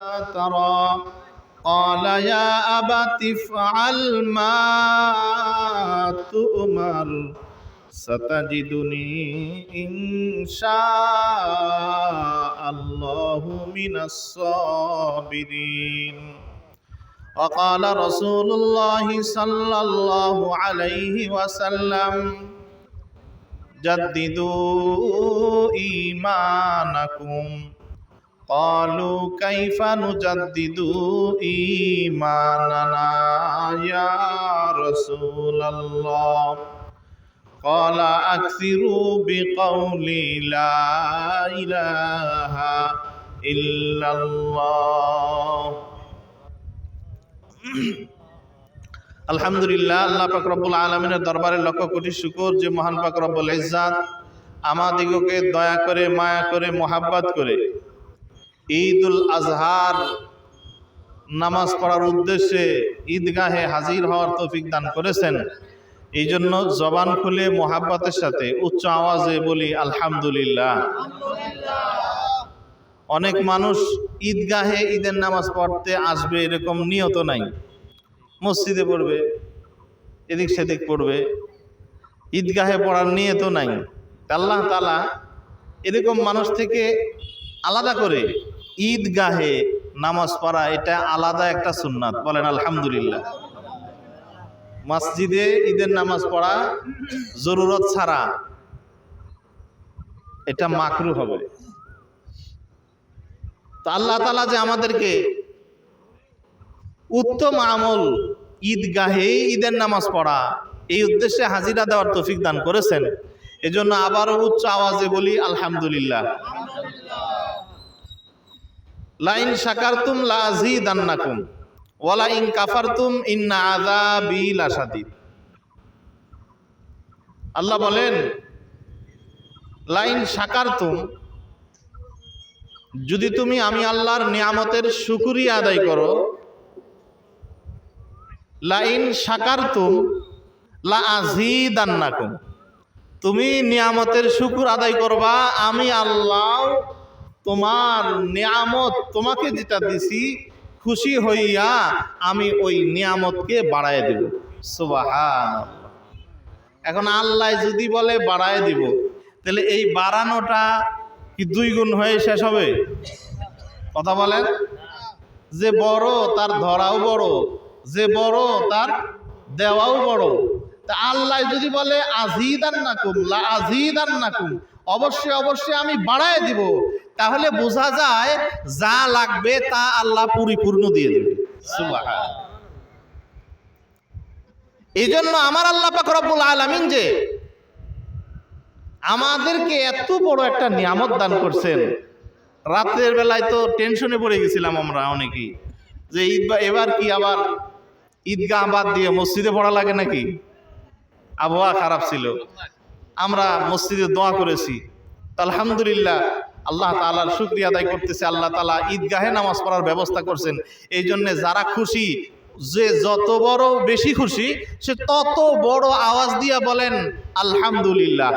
ترى قال يا أبت افعل ما تؤمر ستجدني إن شاء الله من الصابرين وقال رسول الله صلى الله عليه وسلم جددوا إيمانكم قالوا كيف نجدد إيماننا يا رسول الله قال أكثروا بقول لا إله إلا الله আলহামদুলিল্লাহ আল্লাহ পাক রব্বুল আলমিনের দরবারে লক্ষ কোটি শুকর যে মহান পাক রব্বুল ইজ্জাত আমাদিগকে দয়া করে মায়া করে মোহাব্বত করে ঈদুল আজহার নামাজ পড়ার উদ্দেশ্যে ঈদগাহে হাজির হওয়ার তৌফিক দান করেছেন। এই জন্য জবান খুলে মোহাব্বতের সাথে উচ্চ আওয়াজে বলি আলহামদুলিল্লাহ। অনেক মানুষ ঈদগাহে ঈদের নামাজ পড়তে আসবে এরকম নিয়ত নাই। মসজিদে পড়বে, এদিক সেদিক পড়বে, ঈদগাহে পড়ার নিয়ত নাই। আল্লাহ তালা এরকম মানুষ থেকে আলাদা করে ঈদগাহে নামাজ পড়া, এটা আলাদা একটা সুন্নাত। বলেন, আলহামদুলিল্লাহ। মসজিদে ঈদের নামাজ পড়া জরুরত ছাড়া এটা মাকরু হবে। তো আল্লাহ তালা যে আমাদেরকে উত্তম আমল ঈদগাহে ঈদের নামাজ পড়া, এই উদ্দেশ্যে হাজিরা দেওয়ার তৌফিক দান করেছেন। এজন্য আবারও উচ্চ আওয়াজে বলি, আলহামদুলিল্লাহ। লাইন শাকারতুম লাজিদান্নাকুম ওয়ালা ইন কাফারতুম ইন্না আযাবি লাশাদীদ। আল্লাহ বলেন, লাইন শাকারতুম যদি তুমি আমি আল্লাহর নিয়ামতের শুকুরিয়া আদায় করো, লাইন শাকারতুম লা আজিদান্নাকুম তুমি নিয়ামতের শুকুর আদায় করবা, আমি আল্লাহ তোমার নিয়ামত তোমাকে যেটা দিছি, খুশি হইয়া আমি ওই নিয়ামতকে বাড়ায় দেব। সুবাহান এখন আল্লাহ যদি বলে বাড়ায় দিব, তাহলে এই বাড়ানোটা কি দুই গুণ হয়ে শেষ হবে? কথা বলেন। যে বড় তার ধরাও বড়, যে বড় তার দেওয়াও বড়। তা আল্লাহ যদি বলে আজিদান নাকুম লা আজিদান নাকুম অবশ্যই অবশ্যই আমি বাড়ায় দিব। তাহলে বোঝা যায় যা লাগবে তা আল্লাহ পরিপূর্ণ দিয়ে দেবে। এই জন্য আমার আল্লাহ পাক আলামিন যে আমাদেরকে এত বড় একটা নিয়ামত দান করছেন। রাতের বেলায় তো টেনশনে পড়ে গেছিলাম আমরা অনেকেই। যে ঈদ এবার কি আবার ঈদগাহ বাদ দিয়ে মসজিদে পড়া লাগে নাকি? আবহাওয়া খারাপ ছিল। আমরা মসজিদে দোয়া করেছি। আলহামদুলিল্লাহ আল্লাহ তালার শুক্রিয়া আদায় করতেছে, আল্লাহ তালা ঈদগাহে নামাজ পড়ার ব্যবস্থা করছেন। এই জন্যে যারা খুশি, যে যত বড় বেশি খুশি, সে তত বড় আওয়াজ দিয়া বলেন, আলহামদুলিল্লাহ।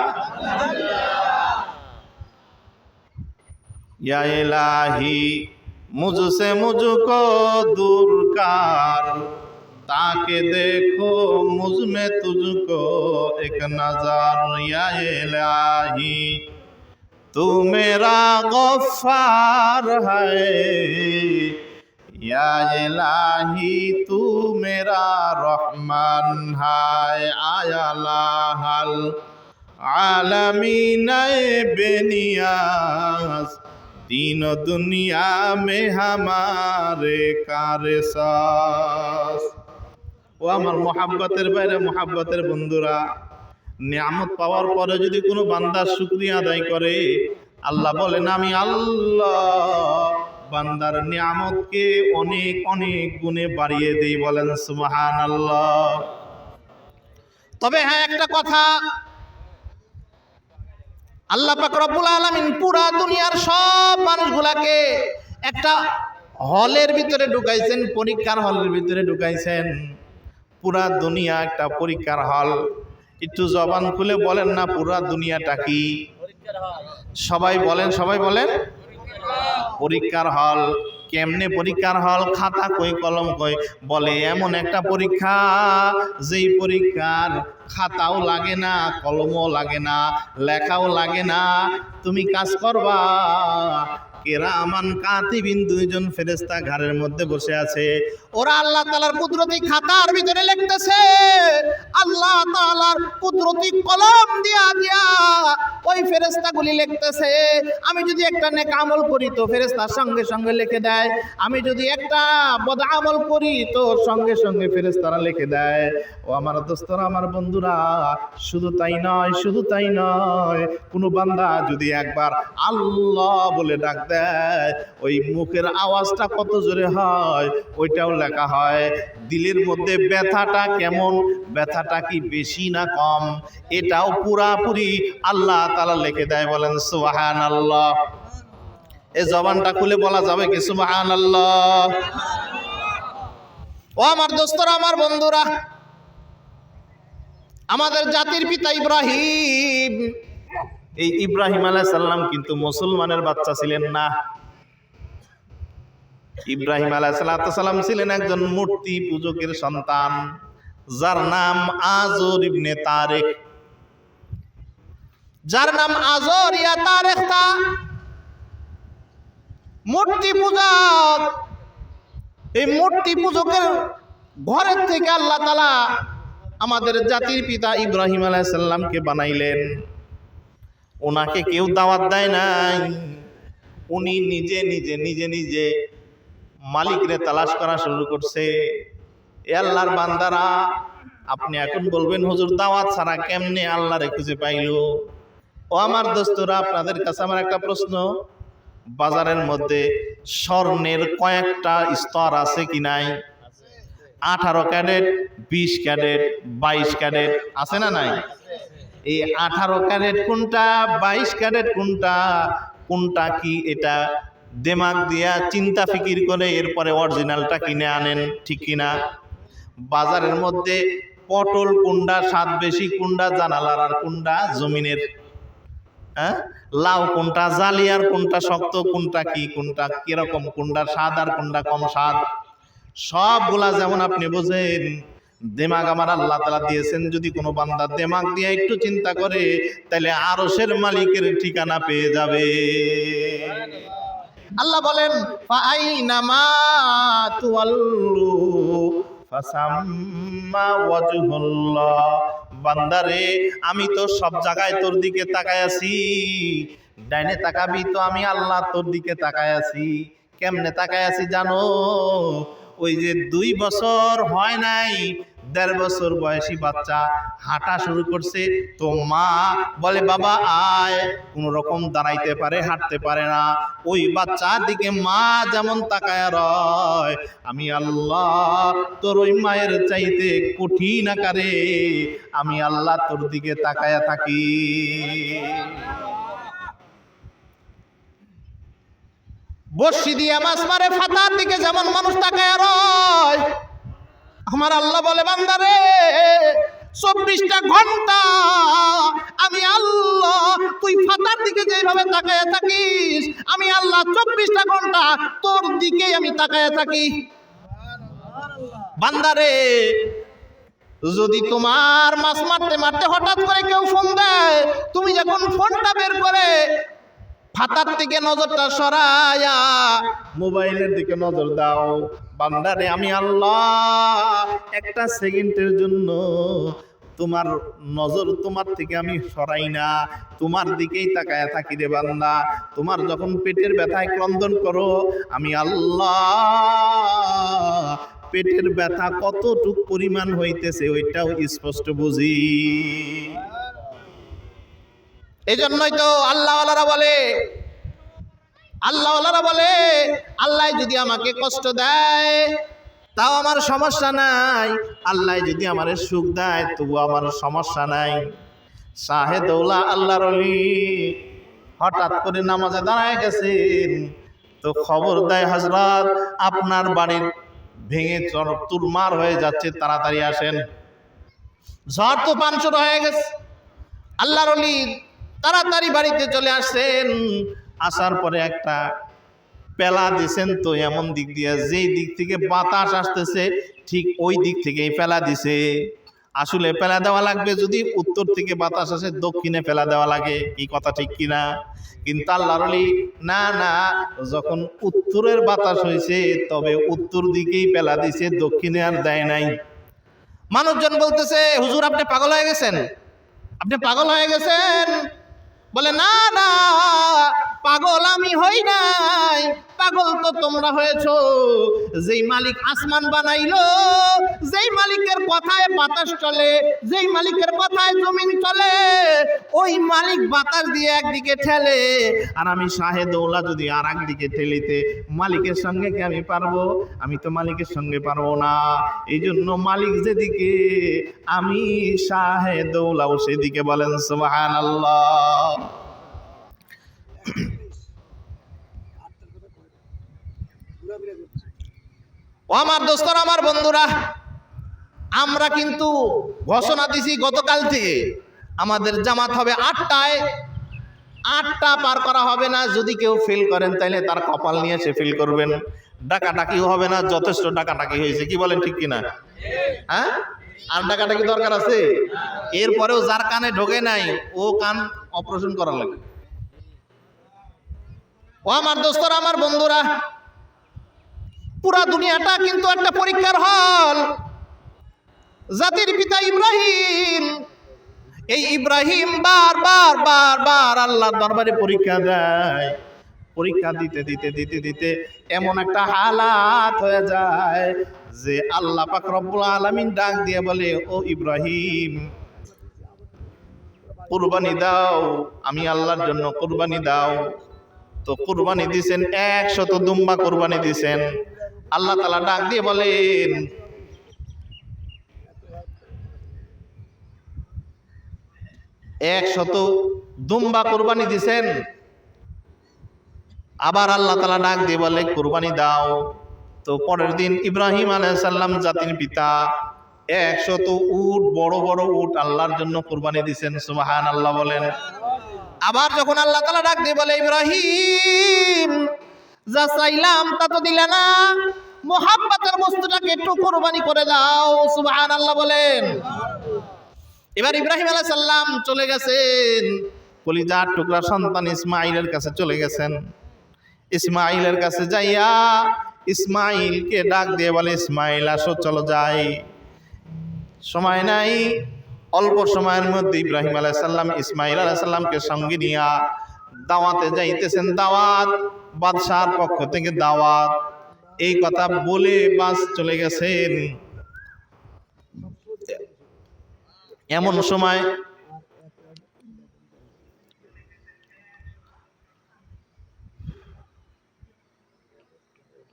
ইয়া ইলাহি দুরকার তাকে দেখো মুজমে তুজুক এক নজার। ইয়া লাহি تو میرا غفار ہے یا الہی تو میرا رحمان ہے آیا لاحل عالمین بے نیاز دین و دنیا میں ہمارے کار ساس ও আমার মোহাব্বতের বাইরে মোহাব্বতের বন্ধুরা নিয়ামত পাওয়ার পরে যদি কোনো বান্দার শুক্রিয়া আদায় করে, আল্লাহ বলেন, আমি আল্লাহ, বান্দার নিয়ামতকে অনেক অনেক গুণে বাড়িয়ে দেই। বলেন সুবহান আল্লাহ তবে হ্যাঁ একটা কথা। আল্লাহ পাক রব্বুল আলামিন পুরা দুনিয়ার সব মানুষগুলাকে একটা হলের ভিতরে ঢুকাইছেন, পরীক্ষার হলের ভিতরে ঢুকাইছেন। পুরা দুনিয়া একটা পরীক্ষার হল। একটু জবান খুলে বলেন না, পুরা দুনিয়াটা কি? সবাই বলেন সবাই বলেন। পরীক্ষার হল, কেমনে পরীক্ষার হল? খাতা কই, কলম কই? বলে এমন একটা পরীক্ষা, যেই পরীক্ষার খাতাও লাগে না, কলমও লাগে না, লেখাও লাগে না। তুমি কাজ করবা। কেরামান কাতিবিন দুইজন ফেরেস্তা ঘরের মধ্যে বসে আছে। ওরা আল্লাহ তালার কুদরতি খাতার ভিতরে লিখতেছে, আল্লাহ তালার কুদরতি কলম দিয়া দিয়া ওই ফেরেস্তাগুলি লিখতেছে, আমি যদি একটা নেক আমল করি তো ফেরেস্তার সঙ্গে সঙ্গে লিখে দেয়, আমি যদি একটা বদ আমল করি তো সঙ্গে সঙ্গে ফেরেস্তারা লিখে দেয়। ও আমার দোস্তরা, আমার বন্ধুরা, শুধু তাই নয়, শুধু তাই নয়, কোনো বান্দা যদি একবার আল্লাহ বলে ডাক দেয়, ওই মুখের আওয়াজটা কত জোরে হয়, ওইটাও লেখা হয়, দিলের মধ্যে ব্যথাটা কেমন? ব্যথাটা কি বেশি না কম? এটাও পুরাপুরি আল্লাহ তালা লিখে দেয়, বলেন সুবাহান আল্লাহ এ জবানটা খুলে বলা যাবে কি সুবাহান আল্লাহ ও আমার দোস্তরা, আমার বন্ধুরা, আমাদের জাতির পিতা ইব্রাহিম। এই ইব্রাহিম আলাহ সাল্লাম কিন্তু মুসলমানের বাচ্চা ছিলেন না। ইব্রাহিম আলাইহিস সালাম ছিলেন একজন মূর্তি পূজকের সন্তান, যার নাম আজর ইবনে তারেক যার নাম আজর ইয়া তারেক তা। মূর্তি পূজক, এই মূর্তি পূজকের ঘরের থেকে আল্লাহ তালা আমাদের জাতির পিতা ইব্রাহিম আলাইসাল্লামকে বানাইলেন। ওনাকে কেউ দাওয়াত দেয় নাই। উনি নিজে নিজে নিজে নিজে মালিকরে তালাশ করা শুরু করছে। এ আল্লাহর বান্দারা, আপনি এখন বলবেন, হুজুর, দাওয়াত ছাড়া কেমনে আল্লাহরে খুঁজে পাইলো? ও আমার দোস্তরা, আপনাদের কাছে আমার একটা প্রশ্ন। বাজারের মধ্যে স্বর্ণের কয়েকটা স্তর আছে কি নাই? আঠারো ক্যাডেট বিশ ক্যাডেট বাইশ ক্যাডেট আছে না নাই? এই আঠারো ক্যাডেট কোনটা, বাইশ ক্যাডেট কোনটা? কোনটা কি এটা দেমাগ দিয়া চিন্তা ফিকির করে এরপরে অরিজিনালটা কিনে আনেন, ঠিক কিনা? বাজারের মধ্যে পটল কুন্ডা, স্বাদ বেশি কুন্ডা, জানালার আর কুন্ডা জমিনের। হ্যাঁ? লাউ কোনটা জালিয়ার কোনটা শক্ত কোনটা কি কোনটা কীরকম কোনটা স্বাদ আর কোনটা কম স্বাদ? সবগুলা যেমন আপনি বোঝেন, দেমাগ আমার আল্লাহ তালা দিয়েছেন, যদি কোনো বান্দা দেমাগ দিয়ে একটু চিন্তা করে তাহলে আরশের মালিকের ঠিকানা পেয়ে যাবে। আল্লাহ বলেন বান্দারে, আমি তো সব জায়গায় তোর দিকে তাকায় আছি। ডাইনে তাকাবি তো আমি আল্লাহ তোর দিকে তাকায় আছি। কেমনে তাকায় আছি জানো? ওই যে দুই বছর হয় নাই দেড় বছর বয়সী বাচ্চা হাঁটা শুরু করছে, তো মা বলে, বাবা, আয়। কোন রকম দাঁড়াইতে পারে, হাঁটতে পারে না। ওই বাচ্চার দিকে মা যেমন তাকায় রয়, আমি আল্লাহ তোর ওই মায়ের চাইতে কঠিন আকারে, আমি আল্লাহ তোর দিকে তাকায়া থাকি। বর্ষি দিয়ে মাছ মারে ফাতার দিকে যেমন মানুষ তাকায় রয় আমার আল্লাহ বলে, বান্দারে, চব্বিশটা ঘণ্টা আমি আল্লাহ, তুই ফাতার দিকে যেভাবে তাকায় থাকিস, আমি আল্লাহ চব্বিশটা ঘণ্টা তোর দিকে আমি তাকায় থাকি। বান্দারে, যদি তোমার মাছ মারতে মারতে হঠাৎ করে কেউ ফোন দেয়, তুমি যখন ফোনটা বের করে ফাতার থেকে নজরটা সরায়া মোবাইলের দিকে নজর দাও। বান্দারে, আমি আল্লাহ একটা সেকেন্ডের জন্য তোমার নজর তোমার থেকে আমি সরাই না। তোমার দিকেই তাকায় থাকি রে বান্দা। তোমার যখন পেটের ব্যথায় ক্রন্দন করো, আমি আল্লাহ পেটের ব্যথা কতটুক পরিমাণ হইতেছে ওইটাও স্পষ্ট বুঝি। এই জন্যই তো আল্লাহওয়ালারা বলে। আল্লাহওয়ালারা বলে, আল্লাহ যদি আমাকে কষ্ট দেয়, তাও আমার সমস্যা নাই। আল্লাহ যদি আমার সুখ দেয় তবু আমার সমস্যা নাই। শাহে দৌলা আল্লাহর হঠাৎ করে নামাজে দাঁড়ায় গেছেন। তো খবর দেয় হজরত আপনার বাড়ির ভেঙে চুরমার হয়ে যাচ্ছে, তাড়াতাড়ি আসেন। ঝড় তো পাঁচশো হয়ে গেছে। আল্লাহর তাড়াতাড়ি বাড়িতে চলে আসছেন আসার পরে একটা পেলা দিছেন তো এমন দিক দিয়ে, যেই দিক থেকে বাতাস আসতেছে, ঠিক ওই দিক থেকেই ফেলা দিছে। আসলে ফেলা দেওয়া লাগবে যদি উত্তর থেকে বাতাস আসে, দক্ষিণে ফেলা দেওয়া লাগে কি কথা ঠিক কিনা? কিন্তু আল্লাহর আলী না না, যখন উত্তরের বাতাস হয়েছে, তবে উত্তর দিকেই ফেলা দিছে, দক্ষিণে আর দেয় নাই। মানুষজন বলতেছে, হুজুর, আপনি পাগল হয়ে গেছেন? আপনি পাগল হয়ে গেছেন? বলে না না পাগল আমি হই নাই। পাগল তো তোমরা হয়েছো। যেই মালিক আসমান বানাইলো, যেই মালিকের কথায় বাতাস চলে, যেই মালিকের কথায় জমিন চলে, ওই মালিক বাতাস দিয়ে একদিকে ঠেলে, আর আমি শাহে দৌলা যদি আর একদিকে ঠেলিতে, মালিকের সঙ্গে কি আমি পারব? আমি তো মালিকের সঙ্গে পারব না। এই জন্য মালিক যেদিকে, আমি শাহে দৌলাও সেদিকে বলেন সুবাহান আল্লাহ ও আমার দোস্তর, আমার বন্ধুরা, আমরা কিন্তু ঘোষণা দিছি গতকাল থেকে, আমাদের জামাত হবে আটটায়। আটটা পার করা হবে না, যদি কেউ ফেল করেন তাহলে তার কপাল নিয়ে সে ফেল করবেন। ডাকাডাকিও হবে না, যথেষ্ট ডাকাডাকি হয়েছে, কি বলেন ঠিক কিনা? হ্যাঁ? আর ডাকাডাকি দরকার আছে? এরপরেও যার কানে ঢোকে নাই, ও কান অপারেশন করা লাগে ও আমার দোস্তরা, আমার বন্ধুরা পুরা দুনিয়াটা কিন্তু একটা পরীক্ষার হল। জাতির পিতা ইব্রাহিম। এই ইব্রাহিম বার বার বার বার আল্লাহর দরবারে পরীক্ষা দেয়। পরীক্ষা দিতে দিতে দিতে দিতে এমন একটা হালাত হয়ে যায় যে আল্লাহ পাক রব্বুল আলামিন ডাক দিয়ে বলে, ও ইব্রাহিম, কুরবানি দাও, আমি আল্লাহর জন্য কুরবানি দাও। তো কুরবানি দিছেন, একশত দুম্বা কুরবানি দিছেন। আল্লাহ তালা ডাক দিয়ে বলেন একশত দুম্বা কোরবানি দিছেন। আবার আল্লাহ তালা ডাক দিয়ে বলে, কুরবানি দাও। তো পরের দিন ইব্রাহিম আলাইসাল্লাম জাতির পিতা একশত উট, বড় বড় উট আল্লাহর জন্য কোরবানি দিছেন সুবাহান আল্লাহ বলেন। আবার যখন আল্লাহ তালা ডাক দিয়ে বলে, ইব্রাহিম যা চাইলাম তা তো দিলে না। মোহাম্মতের বস্তুটাকে একটু কোরবানি করে দাও সুবাহান আল্লাহ বলেন। এবার ইব্রাহিম আলাহ সাল্লাম চলে গেছেন। কলিজার টুকরা সন্তান ইসমাইলের কাছে চলে গেছেন। ইসমাইলের কাছে যাইয়া ইসমাইলকে ডাক দিয়ে বলে, ইসমাইল, আসো, চলো যাই। সময় নাই, অল্প সময়ের মধ্যে ইব্রাহিম আলাহ সাল্লাম ইসমাইল আলাহ সাল্লামকে সঙ্গে নিয়া দাওয়াতে যাইতেছেন। দাওয়াত বাদশার পক্ষ থেকে দাওয়াত। এই কথা বলে বাস চলে গেছেন। এমন সময়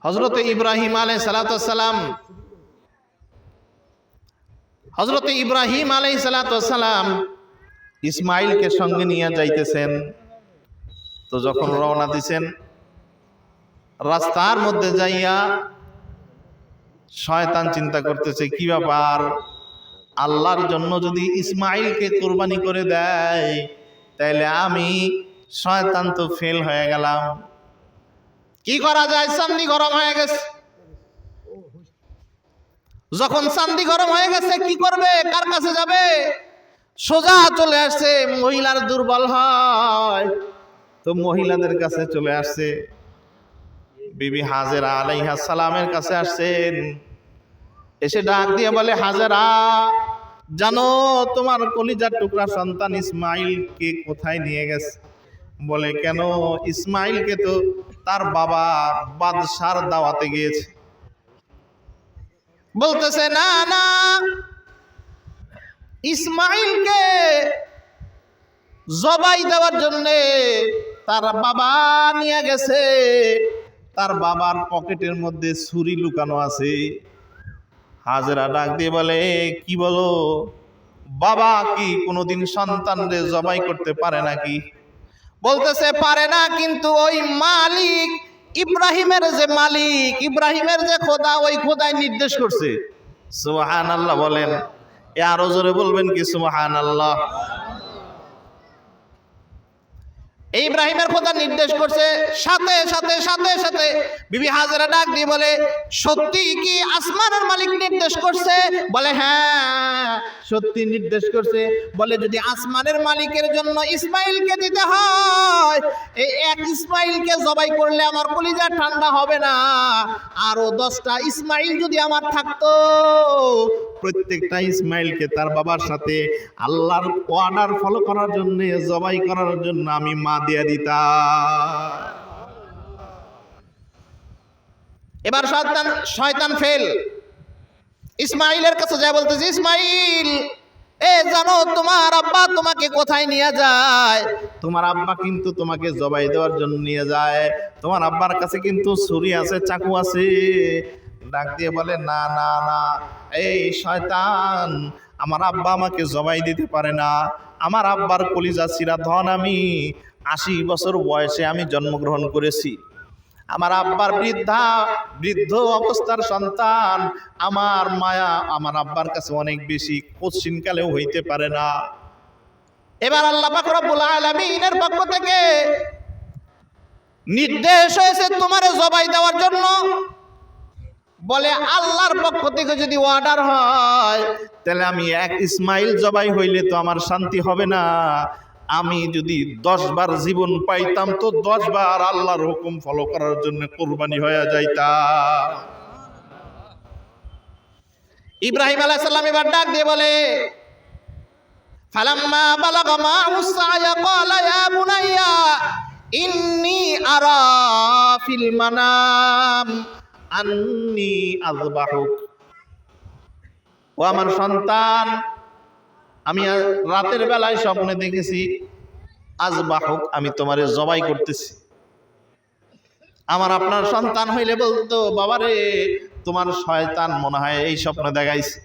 হজরত ইব্রাহিম আলাই সালাতাম হজরত ইব্রাহিম আলাই সালাতাম ইসমাইলকে সঙ্গে নিয়ে যাইতেছেন। তো যখন রওনা দিছেন রাস্তার মধ্যে যাইয়া শয়তান চিন্তা করতেছে, কি ব্যাপার? আল্লাহর জন্য যদি ইসমাইলকে কোরবানি করে দেয়, তাইলে আমি শয়তান তো ফেল হয়ে গেলাম। কি করা যায়? চান্দি গরম হয়ে গেছে। যখন চান্দি গরম হয়ে গেছে, কি করবে? কার কাছে যাবে? সোজা চলে আসছে, মহিলার দুর্বল হয়। তো মহিলাদের কাছে চলে আসছে। বিবি হাজেরা আলাইহা সালামের কাছে আসছেন। এসে ডাক দিয়ে বলে, হাজেরা, জানো তোমার কলিজার টুকরা সন্তান ইসমাইলকে কোথায় নিয়ে গেছে? বলে, কেন? ইসমাইলকে তো তার বাবা বাদশার দাওয়াতে গিয়েছে। বলতেছে, না না, ইসমাইলকে জবাই দেওয়ার জন্যে তার বাবা নিয়ে গেছে। তার বাবার পকেটের মধ্যে ছুরি লুকানো আছে। হাজরা ডাক দিয়ে বলে, কি বলো? বাবা কি কোনোদিন সন্তানদের জবাই করতে পারে নাকি? বলতেছে, পারে না, কিন্তু ওই মালিক, ইব্রাহিমের যে মালিক, ইব্রাহিমের যে খোদা, ওই খোদাই নির্দেশ করছে। সুবাহান আল্লাহ বলেন। এ আরও জোরে বলবেন কি সুবাহান আল্লাহ ইব্রাহিমের কথা নির্দেশ করছে, সাথে সাথে সাথে সাথে। বিবি হাজারা ডাক দিয়ে বলে, সত্যি কি আসমানের মালিক নির্দেশ করছে? বলে হ্যাঁ সত্যি নির্দেশ করছে। বলে, যদি আসমানের মালিকের জন্য ইসমাইলকে দিতে হয়, এই এক ইসমাইলকে জবাই করলে আমার কলিজা ঠান্ডা হবে না। আরও দশটা ইসমাইল যদি আমার থাকতো, প্রত্যেকটা ইসমাইলকে তার বাবার সাথে আল্লাহর অর্ডার ফলো করার জন্য, জবাই করার জন্য আমি মা এবার শয়তান ফেল। ইসমাইলের কাছে যায় বলতেছে, ইসমাইল, এ জানো তোমার আব্বা তোমাকে কোথায় নিয়ে যায়? তোমার আব্বা কিন্তু তোমাকে জবাই দেওয়ার জন্য নিয়ে যায়। তোমার আব্বার কাছে কিন্তু ছুরি আছে, চাকু আছে। ডাক দিয়ে বলে, না না না। এই শয়তান, আমার আব্বা আমাকে জবাই দিতে পারে না। আমার আব্বার কলিজা, চিরা ধন আমি। আশি বছর বয়সে আমি জন্মগ্রহণ করেছি। আমার আব্বার বৃদ্ধা, বৃদ্ধ অবস্থার সন্তান, আমার মায়া আমার আব্বার কাছে অনেক বেশি কোশ্চিনকালেও হইতে পারে না। এবার আল্লাহ রব্বুল আলামিনের পক্ষ থেকে নির্দেশ হয়েছে তোমার জবাই দেওয়ার জন্য। বলে, আল্লাহর পক্ষ থেকে যদি অর্ডার হয়, তাহলে আমি এক ইসমাইল জবাই হইলে তো আমার শান্তি হবে না। আমি যদি দশ বার জীবন পাইতাম তো দশ বার আল্লাহর হুকুম ফলো করার জন্য কোরবানি হয়ে যাইতাম। ইব্রাহিম আলাইহিস সালাম এবার ডাক দিয়ে বলে, ফালাম্মা বালাগা মা'হু সায়া ক্বালা ইয়া বুনাইয়া, ইন্নী আরা ফিল মানাম, আন্নি আযবাহুক। ও আমার সন্তান আমি আজ রাতের বেলায় স্বপ্নে দেখেছি, আজ বাহক আমি তোমারে জবাই করতেছি। আমার আপনার সন্তান হইলে বলতো, বাবারে, তোমার শয়তান মনে হয় এই স্বপ্ন দেখাইছে।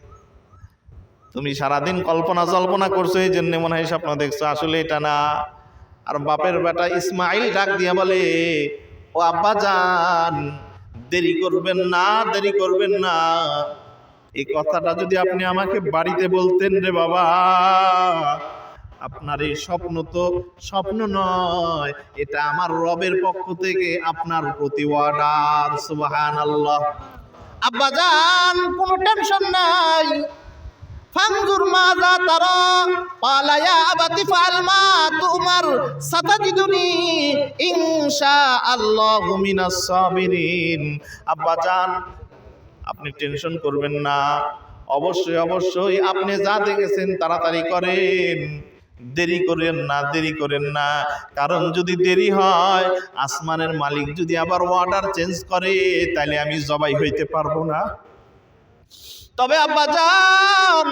তুমি সারাদিন কল্পনা জল্পনা করছ, এই জন্য মনে হয় স্বপ্ন দেখছ। আসলে এটা না। আর বাপের বেটা ইসমাইল ডাক দিয়ে বলে, ও আব্বা যান, দেরি করবেন না, দেরি করবেন না। এই কথাটা যদি আপনি আমাকে বাড়িতে বলতেন রে বাবা, আপনার এই স্বপ্ন তো স্বপ্ন নয়, এটা আমার রবের পক্ষ থেকে আপনার প্রতি অর্ডার সুবাহান আল্লাহ আব্বা যান কোনো টেনশন নাই। ফাংজুর মাজা তার, পালায়া আবাতি ফালমা তোমার সাতাজিদুনি ইনশা আল্লাহ মিনাস সাবিরিন। আব্বা যান আপনি টেনশন করবেন না। অবশ্যই অবশ্যই আপনি যা দেখেছেন তাড়াতাড়ি করেন। দেরি করেন না, দেরি করেন না। কারণ যদি দেরি হয়, আসমানের মালিক যদি আবার অর্ডার চেঞ্জ করে তাহলে আমি জবাই হইতে পারব না। তবে আব্বা যান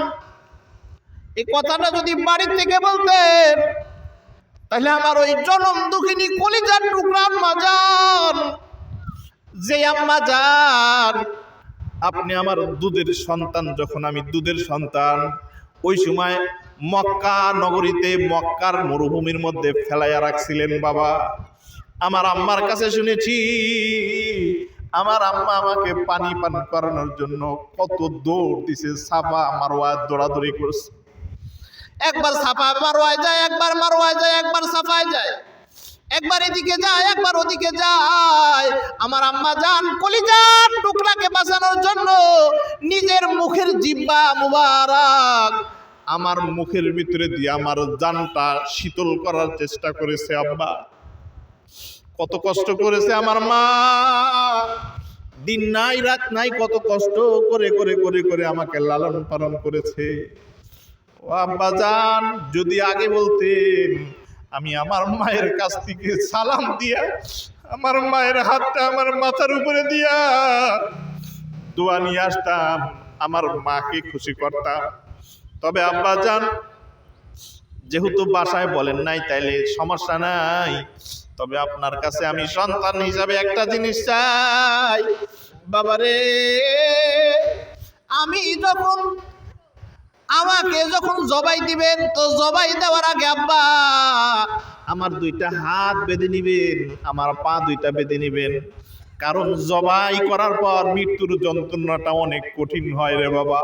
এই কথাটা যদি বাড়ির থেকে বলতেন তাহলে আমার ওই জনম দুঃখিনী কলিজার টুকরা আম্মা যান যে আম্মা যান আপনি আমার দুধের সন্তান, যখন আমি দুধের সন্তান, ওই সময় মক্কা নগরীতে মক্কার মরুভূমির মধ্যে ফেলাইয়া রাখছিলেন বাবা। আমার আম্মার কাছে শুনেছি, আমার আম্মা আমাকে পানি পান করানোর জন্য কত দৌড় দিছে, সাফা মারোয়া দৌড়াদৌড়ি করছে। একবার সাফা মারোয়ায় যায়, একবার মারোয়ায় যায়, একবার সাফায় যায়। একবার এদিকে যায়, একবার ওদিকে যায়। আমার আম্মা যান কলিজার টুকরাকে বাঁচানোর জন্য। নিজের মুখের জিব্বা মুবারক। আমার মুখের ভিতরে দিয়ে আমার জানটা শীতল করার চেষ্টা করেছে আব্বা। কত কষ্ট করেছে আমার মা। দিন নাই, রাত নাই, কত কষ্ট করে করে করে করে আমাকে লালন পালন করেছে। ও আব্বা যান, যদি আগে বলতেন আমি আমার মায়ের কাছ থেকে সালাম দিয়া আমার মায়ের হাতটা আমার মাথার উপরে দিয়া দোয়া নিয়ে আসতাম, আমার মাকে খুশি করতাম। তবে আব্বা যান, যেহেতু বাসায় বলেন নাই, তাইলে সমস্যা নাই। তবে আপনার কাছে আমি সন্তান হিসাবে একটা জিনিস চাই। বাবারে, আমি যখন আমাকে যখন জবাই দিবেন, তো জবাই দেওয়ার আগে আব্বা, আমার দুইটা হাত বেঁধে নিবেন, আমার পা দুইটা বেঁধে নিবেন। কারণ জবাই করার পর মৃত্যুর যন্ত্রণাটা অনেক কঠিন হয় রে বাবা।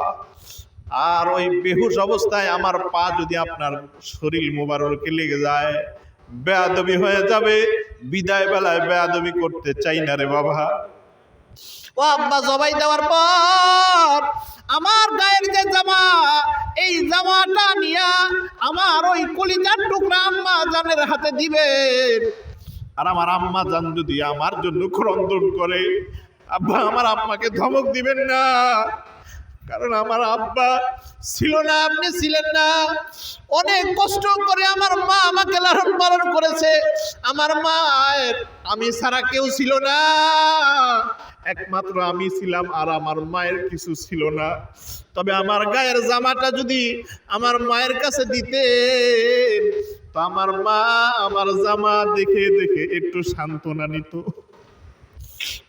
আর ওই বেহুশ অবস্থায় আমার পা যদি আপনার শরীর মোবারকে লেগে যায়, বেয়াদবি হয়ে যাবে। বিদায় বেলায় বেয়াদবি করতে চাই না রে বাবা। ও আব্বা, জবাই দেওয়ার পর আমার গায়ের যে জামা, এই জামাটা নিয়া আমার ওই কলিজার টুকরা আম্মা জানের হাতে দিবেন। আর আমার আম্মা জান যদি আমার জন্য ক্রন্দন করে, আব্বা, আমার আম্মাকে ধমক দিবেন না। কারণ আমার আব্বা ছিল না, আপনি ছিলেন না। অনেক কষ্ট করে আমার মা আমাকে লালন পালন করেছে। আমার মায়ের, আমি ছাড়া কেউ ছিল না। একমাত্র আমি ছিলাম আর আমার মায়ের কিছু ছিল না। তবে আমার গায়ের জামাটা যদি আমার মায়ের কাছে দিতে তো আমার মা আমার জামা দেখে দেখে একটু সান্ত্বনা নিত।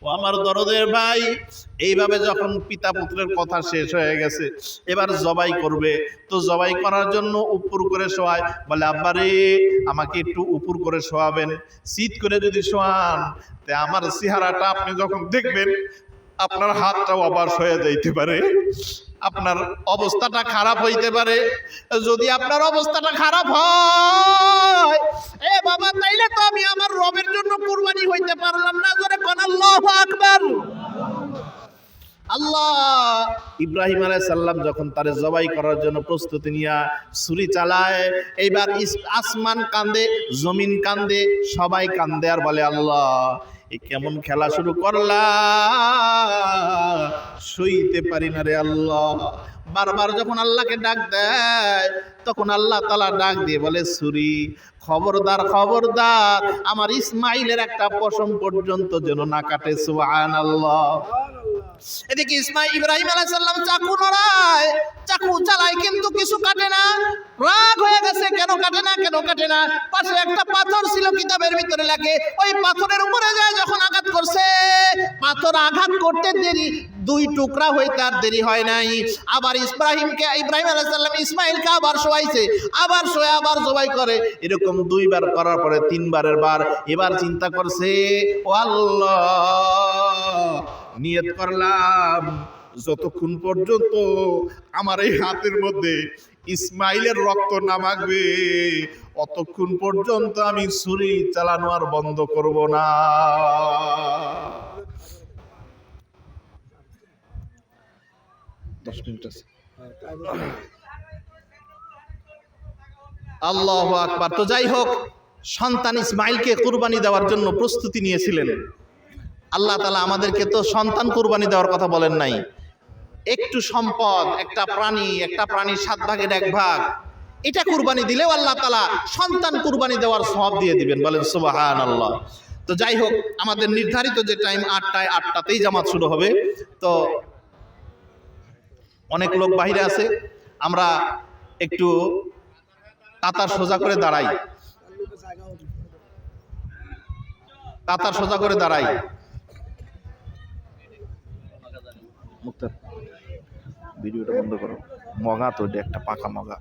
ও আমার দরদের ভাই। এইভাবে যখন পিতা পুত্রের কথা শেষ হয়ে গেছে, এবার জবাই করবে। তো জবাই করার জন্য উপর করে শোয়ায়, বলে আব্বারে আমাকে একটু উপর করে শোয়াবেন, শীত করে যদি শোয়ান, তে আমার চেহারাটা আপনি যখন দেখবেন, আপনার হাতটাও আবার হয়ে যাইতে পারে, আপনার অবস্থাটা খারাপ হইতে পারে। যদি আপনার অবস্থাটা খারাপ হয়, এ বাবা, তাইলে তো আমি আমার রবের জন্য কুরবানি হইতে পারলাম না, জোরে আল্লাহু ইব্রাহিম আলাই সাল্লাম যখন তারে জবাই করার জন্য প্রস্তুতি নিয়া ছুরি চালায়, এইবার আসমান কান্দে, জমিন কান্দে, সবাই কান্দে আর বলে, আল্লাহ, এ কেমন খেলা শুরু করলা? সইতে পারি না রে আল্লাহ। বারবার যখন আল্লাহকে ডাক দেয়, তখন আল্লাহ তালা ডাক দিয়ে বলে, সুরি, খবরদার খবরদার, আমার ইসমাইলের একটা পশম পর্যন্ত যেন না কাটে সুবহান আল্লাহ এদিকে ইসমাইল ইব্রাহিম আলাইহিস সালাম চাকু নড়ায়, চাকু চালায় কিন্তু কিছু কাটে না। রাগ হয়ে গেছে, কেন কাটে না, কেন কাটে না? পাশে একটা পাথর ছিল, কিতাবের ভিতরে লাগে ওই পাথরের উপরে যায় যখন আঘাত করছে। পাথর আঘাত করতে দেরি দুই টুকরা হইতে আর দেরি হয় নাই। আবার ইব্রাহিমকে ইব্রাহিম আলাইহিস সালাম ইসমাইলকে আবার শোয়াইছে। আবার শোয়ে, আবার জবাই করে। এরকম দুইবার করার পরে তিনবারের বার এবার চিন্তা করছে, ও নিয়ত করলাম। যতক্ষণ পর্যন্ত আমার এই হাতের মধ্যে ইসমাইলের রক্ত নামাগবে অতক্ষণ পর্যন্ত আমি ছুরি চালানো আর বন্ধ করব না। দশ মিনিট আছে। আল্লাহ আকবার। তো যাই হোক, সন্তান ইসমাইলকে কুরবানি দেওয়ার জন্য প্রস্তুতি নিয়েছিলেন। আল্লাহ তালা আমাদেরকে তো সন্তান কুরবানি দেওয়ার কথা বলেন নাই। একটু সম্পদ, একটা প্রাণী, একটা প্রাণীর সাত ভাগের এক ভাগ, এটা কুরবানি দিলেও আল্লাহ তালা সন্তান কুরবানি দেওয়ার সব দিয়ে দিবেন, বলেন সুবাহান আল্লাহ তো যাই হোক, আমাদের নির্ধারিত যে টাইম আটটায়, আটটাতেই জামাত শুরু হবে। তো অনেক লোক বাহিরে আছে, আমরা একটু কাতার সোজা করে দাঁড়াই। কাতার সোজা করে দাঁড়াই। ভিডিওটা বন্ধ করো। মগা তো একটা পাকা মগা।